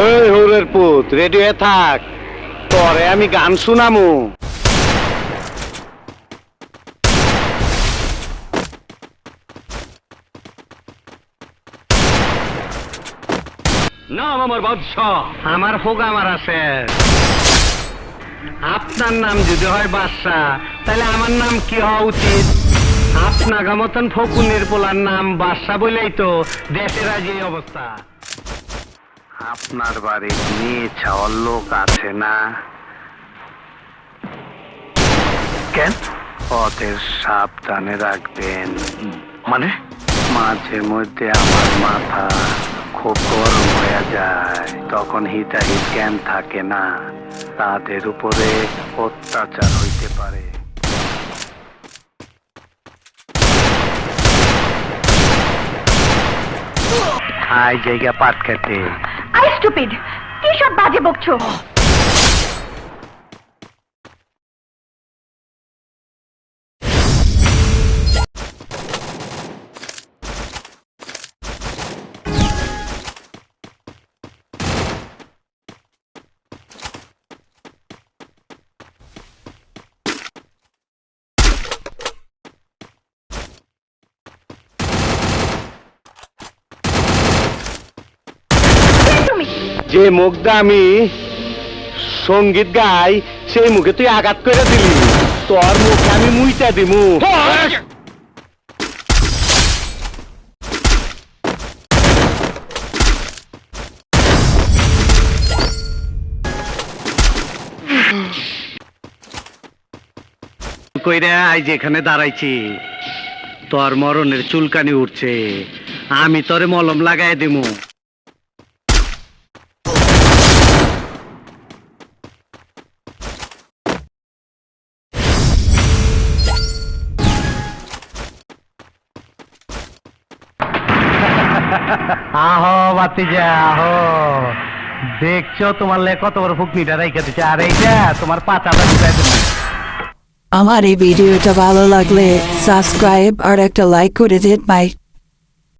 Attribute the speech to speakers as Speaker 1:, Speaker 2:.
Speaker 1: এই হৌরের পুত রেডি হয়ে থাক। তরে আমি গান শুনামু।
Speaker 2: নাম আমার বাদশাহ।
Speaker 1: আমার হোক আমার আছে। আপনার নাম যদি হয় বাদশাহ তাহলে আমার নাম কি হওয়া উচিত? আপনার মতন ফকুনের পোলার নাম বাদশাহ বলেই তো দেশের আজ এই অবস্থা। আপনার বাড়ির নিয়ে ছাওয়ার লোক আছে না?
Speaker 2: কেন?
Speaker 1: ওদের সাবধানে রাখবেন।
Speaker 2: মানে?
Speaker 1: মাঝে মধ্যে আমার মাথা খুব গরম হয়ে যায়। তখন হিতাহিত জ্ঞান থাকে না। তাদের উপরে অত্যাচার হইতে পারে। আই জায়গা পাট খেতে।
Speaker 3: আই স্টুপিড কি সব বাজে বকছো? তুমি
Speaker 1: যে মুখটা আমি সংগীত গাই, সেই মুখে তুই আঘাত করে দিলি। তোর মুখে আমি মুইটা দিমু। কইরা আই যেখানে দাঁড়াইছি, তোর মরণের চুলকানি উঠছে আমি তোরে মলম লাগাই দিমু। আহো, বাতিজা, আহো। দেখছ তোমার লে কত বড় ফুকনিটা রেখে দিচ্ছে আর এইটা তোমার পাতাটা ঢুকাই দেবে
Speaker 4: আমার এই ভিডিওটা ভালো লাগলে সাবস্ক্রাইব আর একটা লাইক করে দিন মাই